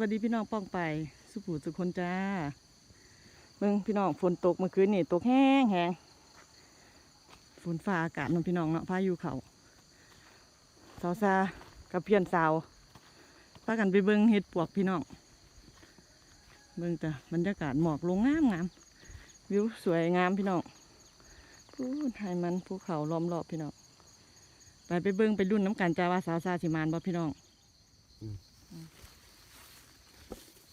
วัสดีพี่น้องป้องไป สุภูสุคนจ้าเบิ่งพี่น้องฝนตกเมื่อคืนนี่ตกแห้งแห้งฝนฟ้าอากาศน้องพี่น้องเนาะพายุเขาสาวซากับเพียนสาวพากันไปเบิ่งเห็ดปวกพี่น้องเบิ่งจ้ะบรรยากาศหมอกลงงามงามวิวสวยงามพี่น้องพูดให้มันภูเขาล้อมรอบพี่น้องไปไปเบิ่งไปรุ่นน้ำกันจ้าว่าสาวซาสิมานบ่พี่น้อง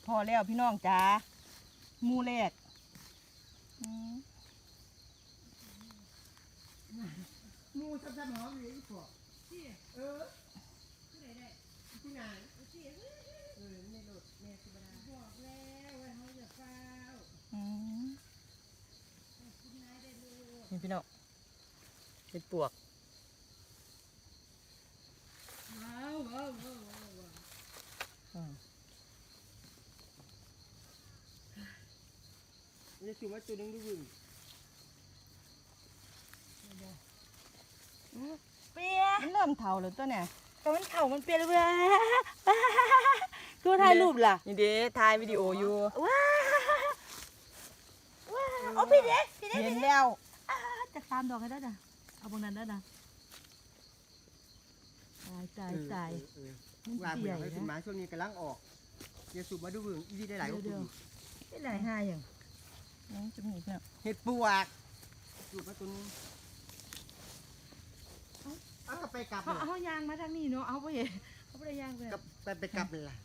พอแล้วพี่น้องจ้ามูแรกมูสับสับหอมอยู่อีกพวกเออที่ไหนเออไม่หลุดแม่สิบนาบอกแล้วว่าเขาจะเฝ้าอืมนี่พี่น้องเห็ดปวก ว้าวว้าวว้าวว้าว อืม นี่คือว่าตัวนึงดูบึ้งเปียมันเริ่มเท่าแล้วตัวเนี่ยก็มันเข่ามันเปลี่ยนเลยตัวถ่ายรูปล่ะนี่เด้ถ่ายวิดีโออยู่ว้าว้าเอาพี่เด็กพี่เด็กเห็นแล้วจะตามดอกให้ได้จ้ะเอาบงนั้นได้จ้ะตายตายตายมันว่าเสีเบื่ยอให้นะขึ้นมาช่วงนี้กำลังออกเดี๋ยวสูบมาดูบึ้งอีดีได้หลายกว่าเดี๋ยวคุณไม่หลายห้าอย่าง อืมจะมีอีกเนี่ยเห็ดปวกสูบมาตัวนึงเอากลับไปกลับเขาเลยเอายางมาทางนี้เนาะเอาไปเห็นเขาไปได้ยางไปกลับไปไปกลับเลยล่ะ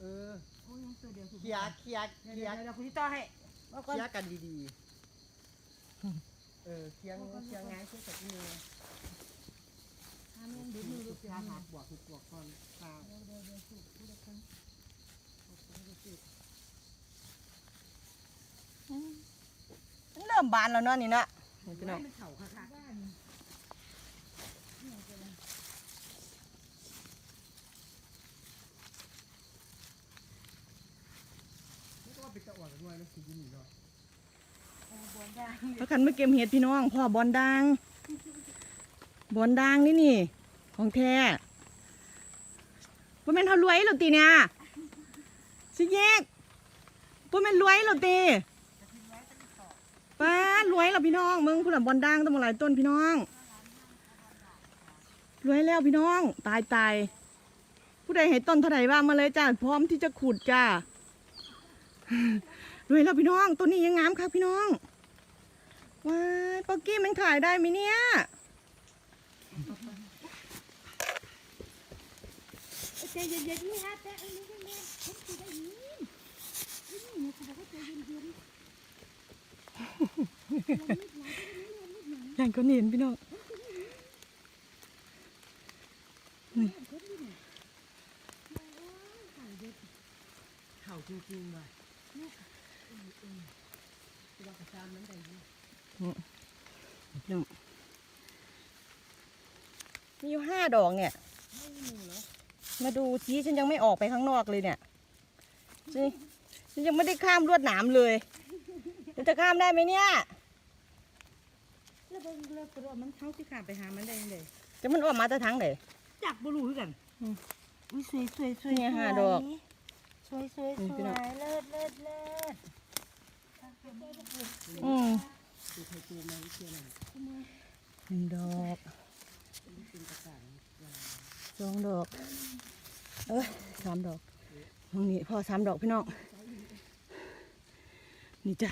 เออโอ้ยยังตัวเดียวเคลียร์เคลียร์เคเดี๋ยวลียร์เดี๋ยวคุณที่ต่อให้เอาเคก่อน ลียร์กันดีๆ เออเคลียร์งูเคลียร์ง่ายเคลียร์กับมือห้ามยังดูมือดูเสียถ้าหาหากบวกคือบวกก่อนตา เดี๋ยวเดี๋ยวเดี๋ยวสูบพูดแล้วกัน มันเริ่มบานแล้วเนาะนี่เนาะนี่พี่น้องมันเข่าค่ะค่ะบ้านไม่ต้องว่าเป็นตะอ่อนด้วยนะสียืนอยู่เนาะเอาบนได้พากันมาเก็บเห็ดพี่น้องพ่อบอลดังบอลดังนี่นี่ ของแท้ว่าแม่นเขารวยหรอตีเนี่ยสิแยกว่าแม่นรวยหรอตีป้า รวยหรอพี่น้องมึงผู้หลับบอลดังต้องมาหลายต้นพี่น้องรวยแล้วพี่น้อง ตายตายผู้ใดให้ต้นเท่าไหร่ว่ามาเลยจ้าพร้อมที่จะขุดจ้ารวยแล้วพี่น้องต้นนี้ยังงามครับพี่น้องว้ายป๊อกกี้มันขายได้ไหมเนี่ยใจเย็นๆนี่ฮะแต่อันนี้ก็แม่ผมสิได้ยินนี่เนี่ยเขาบอกว่าใจเย็นอ ย่างก็เห็นพี่น้องเข่าจริงๆว่ะตัวกระซามนั้นได้ยินพี่น้องมีอยู่ห้าดอกเนี่ย มาดูชี้ฉันยังไม่ออกไปข้างนอกเลยเนี่ยฉันฉันยังไม่ได้ข้ามลวดหนามเลยฉันจะข้ามได้ไหมเนี่ยๆแล้ว เบิ่งเลิกกระโดดมันเท้าที่ขาไปหามันได้ยังไงจะมันออกมาจะทั้งไหนจักบ่รู้คือกันอืมอุ้ยสวยสวยสวยเนี่ยห้าดอก สวยสวยสนี่วยพี่น้องเลิศเลิศเลิศอืมตัวไทยตัวมันเชื่อมันหนึ่งดอกสองดอก เอ้ยสามดอกตรงนี้พอสามดอกพี่น้อง นี่จ้ะ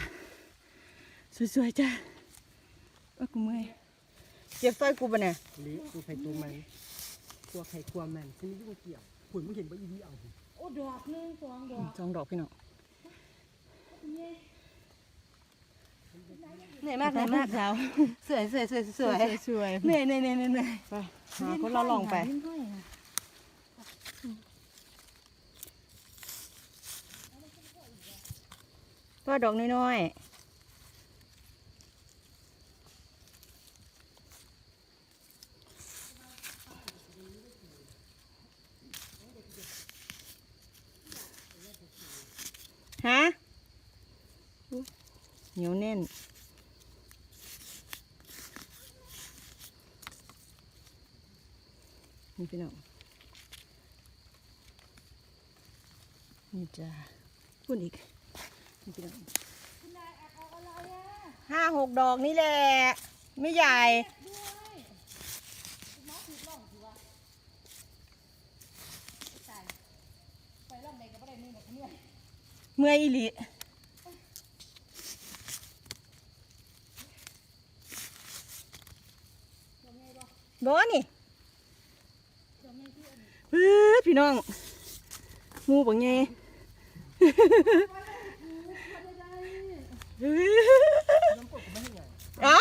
สวยๆจ้ะเอ้ยกูเมื่อยเจ็บสร้อยกูปะเนี่ยลิตัวไทยตัวมันตัวไข่ควมันฉันนี่ยุ่งเกี่ยวขุนมึงเห็นว่าอีดีเอาโอ้ดอกหนึงสองดอกสองดอกพี่น้องเหนื่อยมากเหนื่อยมากสาวสวยสวยสวยสวยสวยเหนื่อยเหนื่อยเหนื่อยเหนื่อยไปหาคนเราลองไปลิ้นห้อยอะก็ดอกน้อยๆฮะอุ๊ยเห นียวแน่น นี่พี่น้องนี่จ้าพูดอีกนี่พี่น้องคุณนายแอบเอาอะไรอะห้าหกดอกนี่แหละ ไม่ใหญ่ด้วยคุณน้าถือล่องถือว่าตายไปล่องใดก็ไม่ได้นี่หมดเนี่ย เมื่อยอีหลี ดอกไง บ่บ่นี่ดอกไงที่อันนี้เฮ้ยพี่น้องหมูบังไงไม่ได้เฮ้ยน้ำปกไม่ให้หยังเอ้า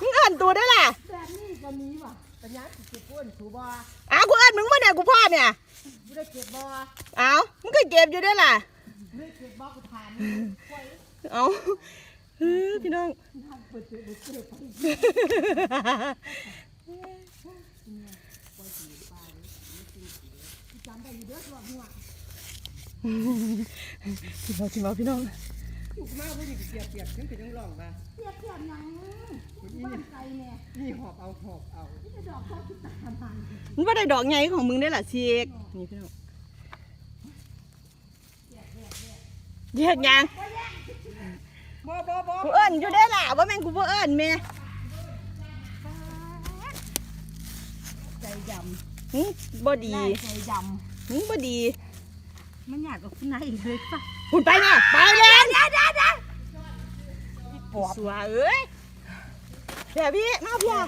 มึงอ่านตัวได้ล่ะแบบนี้ก็มีว่ะปัญญาสิเก็บก้นถูบ่อ้าวกูอ่านมึงมาเนี่ยกูพ่อเนี่ยไม่ได้เก็บบ่เอ้ามึงก็เก็บอยู่ได้ล่ะไม่ได้เก็บบ่กูทานเอ้าเฮ้ยพี่น้อง ทำเปิดเปิดเปิดเปิดไปจำได้อยู่เด้อตัวหัวพี่น้องพี่น้องพี่น้องถูกมากบ่ได้เก็บเก็บฉันเป็นจังร้องว่าเทียบเทียบหยังบ้านไกลเนี่ยนี่หอบเอาหอบเอาที่จะดอกเขาคิดตามมันมันว่าได้ดอกไงของมึงได้ล่ะเชีกนี่พี่น้องแยกยังบ่บ่บ่กูเอิ้นอยู่ได้ล่ะว่าแม่งกูบ่เอิ้นแม่ ใจดหึบ่ำดีใจดหึบ่ดีำมันอยากกับคุณนายอีกเลยป่ะคุณไปแม่ไปเลยเดี๋ยวเดี๋ยวเดี๋ยวปอบสัวเอ้ยเดี๋ยวพี่มาพี่อะ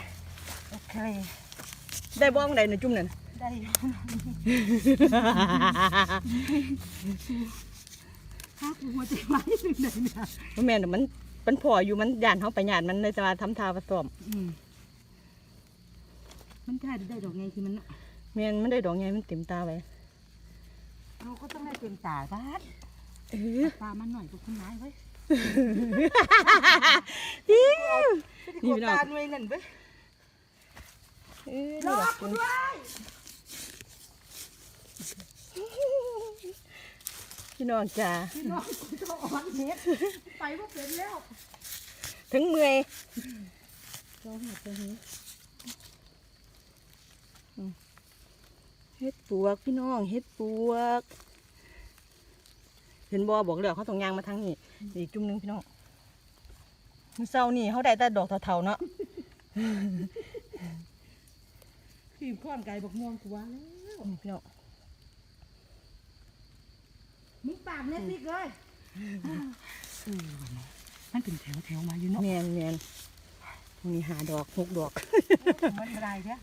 โอเคได้บ้องได้ในจุ่มนั่น ได้ถ้ากูหัวใจไว้ถึงไหนเนี่ยบ่แม่นดอกมันมันพออยู่มันย่านเฮาไปย่านมันเลยจะมาทำทาผสมอืม มันได้ได้ดอกไงที่มันแม่นมันได้ดอกไงมันเต็มตาไว้เราก็ต้องได้เต็มตาบ้านเออตามันหน่อยกับคุณนายไว้นี่นี่พี่น้องตาหน่วยนั่นเว้ยเออนี่ดอกคุณด้วยพี่น้องจ้าพี่น้องกูจะอ่อนเน็ตไปว่าเป็นแล้ว ถึงเมื่อยเราหัดไปเฮ้ยเฮ็ดปวกพี่น้องเฮ็ดปวก เห็นบ่บอกแล้วเขาต้องย่างมาทางนี้อีกจุ่มหนึงพี่น้องมื้อเช้านี่เขาได้แต่ดอกเถาๆเนาะขีมข้อนไก่บอกม่วงกูว่าแล้วนี่พี่น้องมึงปากเน็ตติ๊กเลยมันเป็นแถวแถวมาอยู่เนาะแมนแมนมีหาดอกหกดอกมันอะไรเนี่ย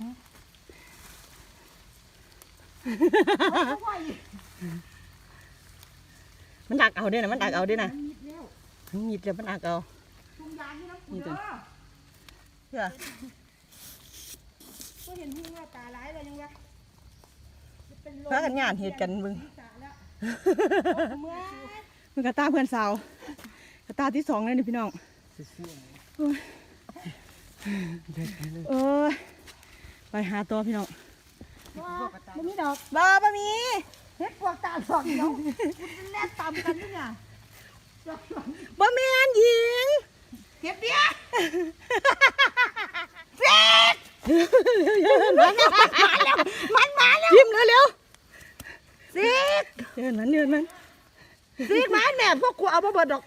มันดักเอาเด้วยนะมันดักเอาเด้วยนะมันมิดแล้วมันมีดแล้วมันดักเอาทุงยางนี่น้ำกูนี่เด้จ้ะอเพื่อก็เห็นหุ้งว่าตาร้ายเลยยังวะจะเป็นลมพากันงานเหตุกันมึงตาแล้วเมื่อมึงกระตาเพื่อนสาวกระตาที่สองเลยนี่พี่น้องซื่อเออไปหาตัวพี่น้องว่า มันมีดอกบ้าบะมีเฮ็ดพวกตาสองเดียวมันแน่ตามกันนี่ไงดอกสองบะแมนหญิงเก็บเดียวมันมาแล้วยิ้มเร็วๆสิเดินมันเดินมันซีกมาแม่พวกกูเอามาเบิดดอก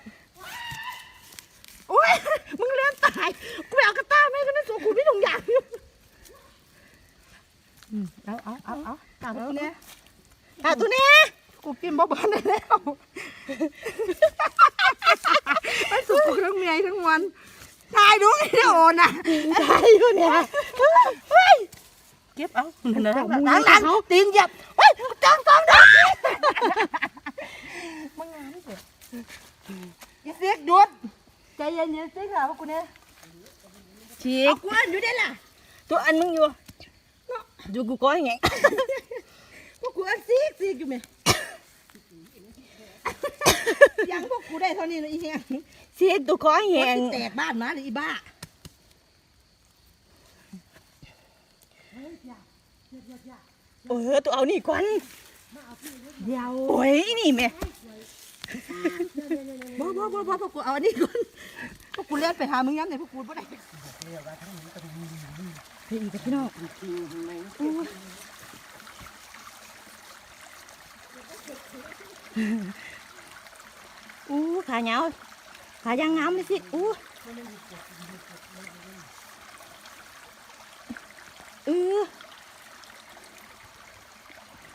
โอ้ยมึงเลี้ยงตายกูไปเอากระตาแม่ก็นั่นสูกูพี่ตรงอย่าง เอาเอาเอาเอาตามกูเนี่ยหาตัวนี้กูกินบ่เบิดได้แล้วมันสุกทั้งเมียทั้งวันตายดูไม่ได้โอนอะตายอยู่เนี่ยเฮ้ยเก็บเอานั่นน่ะหลังหลังตีนหยียบเฮ้ยจังสองดอกมึงงานนี่เด็ดอีเซ็กหยุดใจเย็นๆเซ็กหาพวกกูเนี่ยฉีเอากกูอันอยู่ได้ล่ะตัวอันมึงอยู่ อยู่กูก้อยไงพวกกูอันซีกซีกอยู่ไหมยังพวกกูได้เท่านี้เลยอีเหี้ยฉีกตัวก้อยแหงแตกบ้านมาเลยอีบ้าเออตัวเอานี่ก่อนเดียวโอ้ยนี่แม่บ่บ่บ่บ่พวกกูเอาอันนี้ก่อนพวกกูเลี้ยนไปหามึงย้ำไหนพวกกูบ่ได้ เฮ้ยอีกพี่น้องอู้ขาเหงาขายางงามเลยสิอู้เออ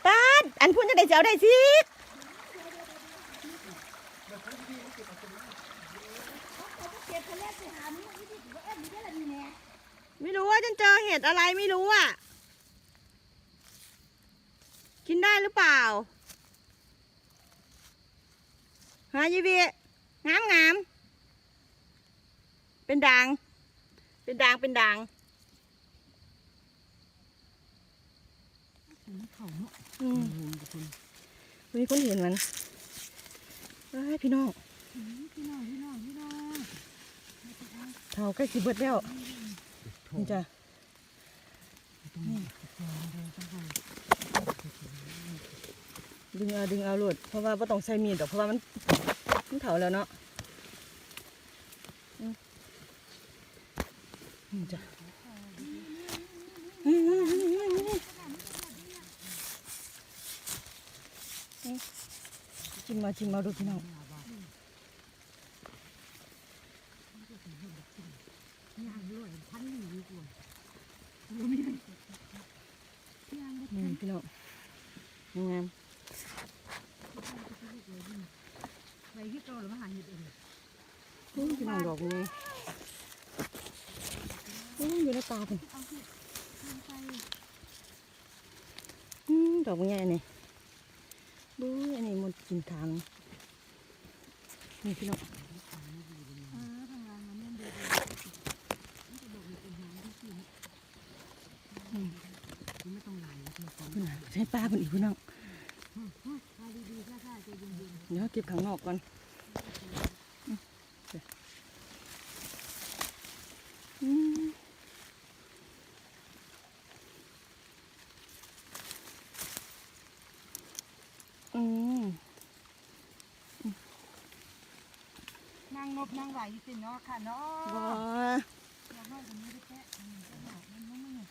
ตาอันพูดจะได้เจ้าได้สิเก็บไปแล้วไปหามึงอีนี่บ่เอ็นนี่ได้ละนี่แน่ ไม่รู้ว่าฉันเจอเห็ดอะไรไม่รู้อะ กินได้หรือเปล่าฮะยีบีงามงามเป็นด่าง เป็นด่าง เป็นด่างเขาเนาะอืมมีคนเห็นมันเอ้ยพี่น้องพี่น้อง พี่น้อง พี่น้องเท่าใกล้สิเบิดแล้วนี่ จ้ะดึงเอาดึงเอาโลดเพราะว่าไ่ต้องใช้มีดดอกเพราะว่ามันมันเถาแล้วเนาะอืมนี่จ้ะอืมอืมอืมอืมอืมอืมจิ้มมาจิ้มมาดูพี่น้อง ย่างรวยพันหนึ่งดีกว่านี่พี่น้องงามไปที่โตหรือมาหาเห็ดเองอืมพี่น้องดอกนี้อืมอยู่ในตาเป็นเอาเห็ดลงไปอืมดอกมันใหญ่นี่ดูอันนี้มันกินทางนี่พี่น้อง เออทางงานมันเนี่ยดูไม่ต้องไหลแล้วเธอก่อน พี่น้องใช้ ปลาเป็นอีกพี่น้องมาดีๆซ่าๆใจเย็นเดี๋ยวเก็บข้างนอกก่อนอืมเดี๋ยวอืมอืมๆนั่งนบนั่งไหวสิเนาะค่ะเนาะ บ่ เราเข้าตรงนี้ได้แค่มันมันมัน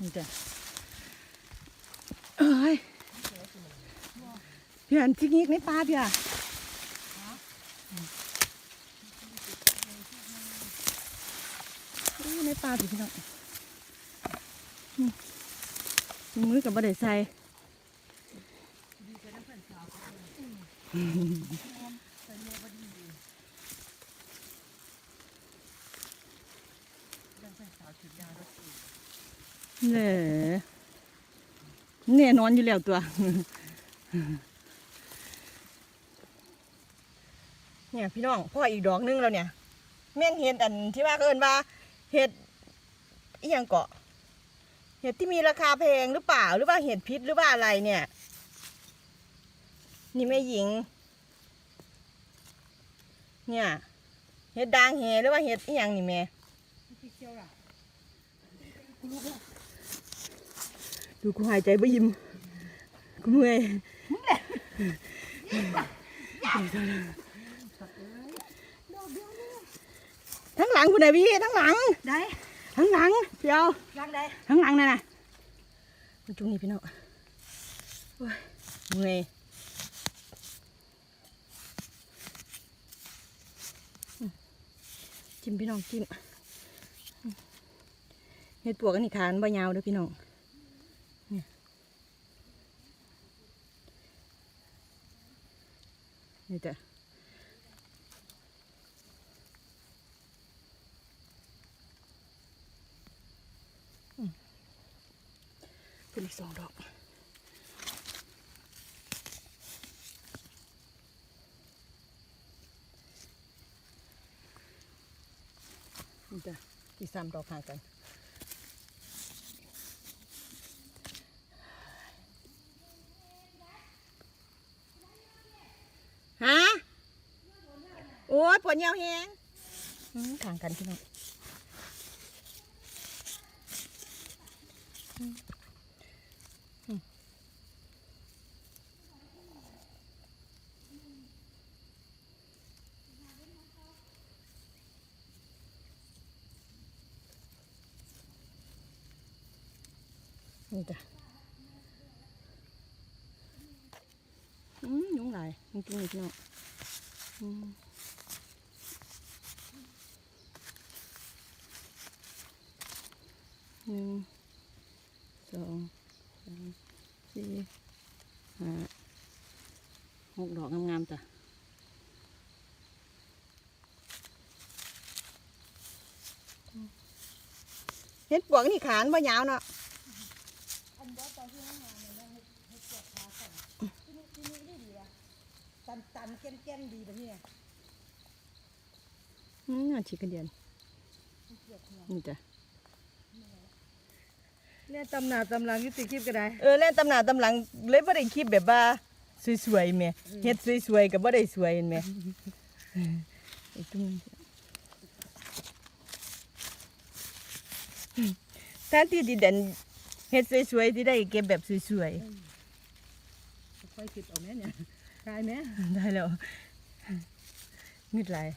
นี่จ้ะเอ้ยเพี่อนจิกนิกในปลาพี่อะในปลาพี่พี่น้องมือกับบ่ได้ใส่ เน่แน่นอนอยู่แล้วตัว เนี่ยพี่น้องพ่ออีกดอกนึงแล้วเนี่ย แม่นเห็ดอันที่ว่าเอินว่าเห็ดอีหยังเกาะ เห็ดที่มีราคาแพงหรือเปล่า หรือว่าเห็ดพิษหรือว่าอะไรเนี่ย นี่แม่หญิง เนี่ย เห็ดดางแหหรือว่าเห็ดอีหยังนี่แม่ ดูกูหายใจบ่ยิ้มกูเมื่อยทั้งหลังคุณนายพี่ทั้งหลังได้ทั้งหลังเดี๋ยวยังได้ทั้งหลังนั่นน่ะมันจุงนี่พี่น้องโอ้ยเมื่อยอืมจิ้มพี่น้องจิ้มอืมเห็ดปวกอันนี้ขานใบยาวเด้อพี่น้องเนี่ย นี่จ้ะเป็นอีกสองดอกนี่จ้ะอีกสามดอกห่างกัน ฮะ โอ้ยปวดเหี่ยวแหงอื้อห่างกันพี่น้องอืมอืมนี่จ้ะนี่กินนี่พี่น้องอืม หนึ่งสองสามสี่ห้าหกดอกงามๆจ้ะเฮ็ดปวกนี่ขานบ่ยาวเนาะอันบ่ตอนที่ห้องงานเนี่ยให้ให้ปวดขาสั่นที่นี่ที่นี่ได้ดีอะตันตันๆเก้นเก้นๆดีแบบนี้อะอืมอันชิกันเดียนมันปวดหัวนี่จ้ะ เนี่ยตำหนาตำหลังยุติคลิปก็ได้เออเล่นตำหนาตำหลังเลยบ่ได้คลิปแบบว่าสวยๆแหม่เฮ็ดสวยๆก็บ่ได้สวยเห็นแหม่ไอ้ตุ้มแทนที่ดิเด่นเฮ็ดสวยๆที่ได้เก็บแบบสวยค่อยคิดเอาแม่เนี่ยตายแม่ๆได้แล้วงึดหลาย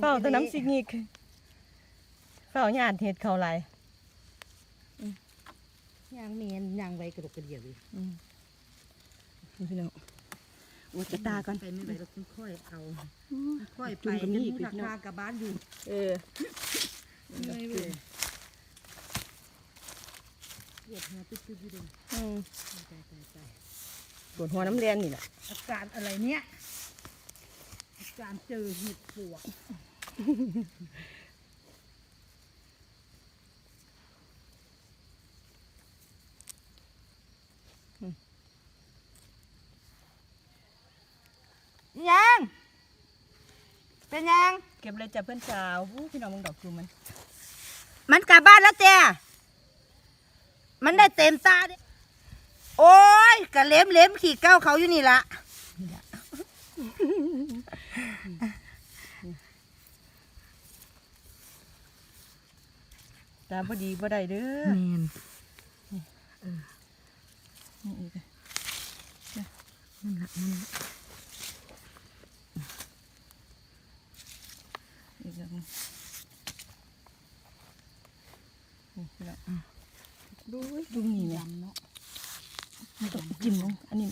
เฝ้าแตะน้ำสิงิก เฝ้าญาติเฮ็ดเขาหลายยางเมียนยางไว้กระดกกระเดียวเลยอืมนี่พี่น้องโอ้จะตาก่อนไปไม่ไหวเราค่อยๆเอาค่อยๆไปจุ่มกับนี่นี่อีกราพี่น้องคากับบ้านอยู่ เออเหนื่อยเว้ยปวดหัวตึ๊ดๆอยู่เดิอืมตายตายตายปวดหัวน้ำแดงนี่แหละอาการอะไรเนี่ยอาการเจอเห็ดปวก ยังเป็นยังเก็บเลยจ้ะเพื่อนสาวอู้พี่น้องมึงดอกจูมมันมันกลับบ้านแล้วเจ้มันได้เต็มตาดิโอ้ยกะเล็มเล็มขี่เก้าเขาอยู่นี่ละตาพอดีพอได้เด้อแมนนี่อีกอะนั่นละนั่นละ อีก ดูดูนี่เนี่ยดำเนาะมันต้องจิ้มลงอันนี้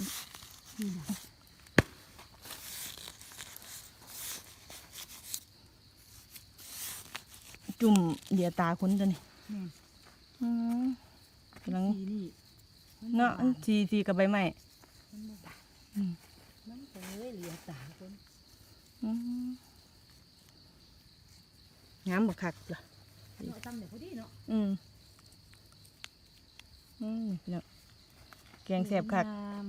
จุ่มเดียตาคนตัวนี้อืมกำลังเนาะทีทีกับใบไม้มันบ่บาดอืมมันก็เลยเหลียตาคนอืม งามบักคักเหรอเนาะตำเดี๋ยวพอดีเนาะอืมอืมพี่น้องแกงแสบคักงาม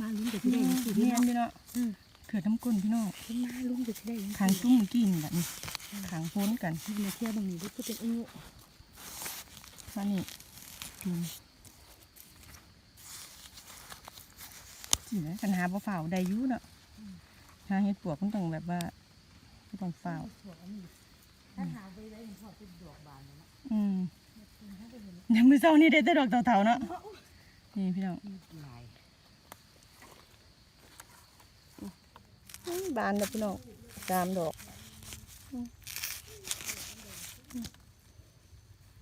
มาลุ้นจะได้ยังสิเนีพี่ยน้องพี่น้องเกิดน้ำก้นพี่น้องขึ้นมาลุ้นจะได้ยังขางตุ้มเมื่อกี้นี่แหละนี่ขางพ้นกันนี่มาเที่ยวบางนี้ด้วยก็เป็นอายุมานี่จุ่มสินะปัญหาบ่ฝ่าวได้อยุ่เนาะหาเห็ดปวกมันต้องแบบว่า ไม่ต้องฝ่าวถั่วอันนี้ถ้าหาไปได้ยังพอเป็นดอกบานเลยเนาะอืมยังมือเศร้านี่ได้แต่ดอกเต่าๆเนาะนี่พี่น้องลายอื้อบานแล้วพี่น้องสามดอกอืม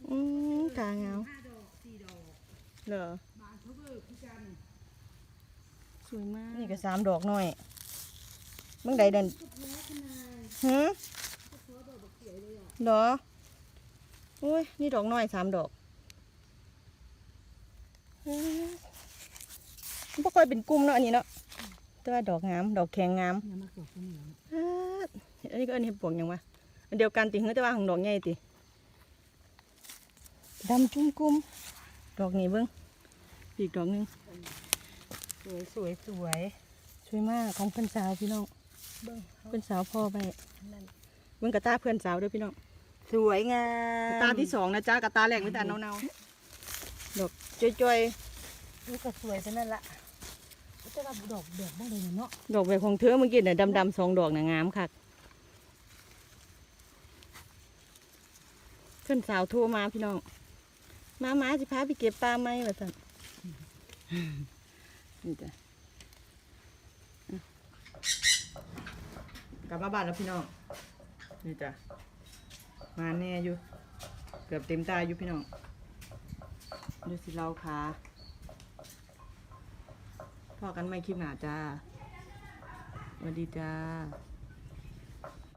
อืมกาเงาห้าดอกสี่ดอกเหรอบานเขาเบิกคือกันสวยมาก นี่ก็สามดอกหน่อยมึงใดเดิน หืมเหรอโอ้ย นี่ดอกน้อยสามดอกอืมมันบ่ค่อยเป็นกลุ่มเนาะอันนี้เนาะแต่ว่าดอกงาม ดอกแข็งงามอันนี้ก็อันนี้ปวกหยังวะอันเดียวกันติเหือแต่ว่าของดอกใหญ่ติดำจุ้มกุ้มดอกนี้เบิ้งอีกดอกหนึงสวยสวยสวยสวยมากของพื่อนสาวพี่น้อง เบิ้งเพื่อนสาวพ่อไปนั่นเบิ้งกระตาเพื่อนสาวเด้วยพี่น้องสวยงากระมตาที่สองนะจ้ากระตาแรกไม่ตาเนาๆดอกจ้อยนี่ก็สวยไปนั่นละแต่ว่าดอกดอกบ้างเลยเนาะๆดอกแบบของเธอเมื่อกี้เนี่ยดำๆสองดอกน่ะงามคักเพื่อนสาวโทรมาพี่น้องมามาสิพาไปเก็บปลาไหมวะสันนี่จ้ะ กลับมาบ้านแล้วพี่น้อง นี่จ้ะ มาแน่อยู่ เกือบเต็มตาอยู่พี่น้อง ดูสิเราค่ะพอกันไม่คลิปหนาจ้าสวัสดีจ้า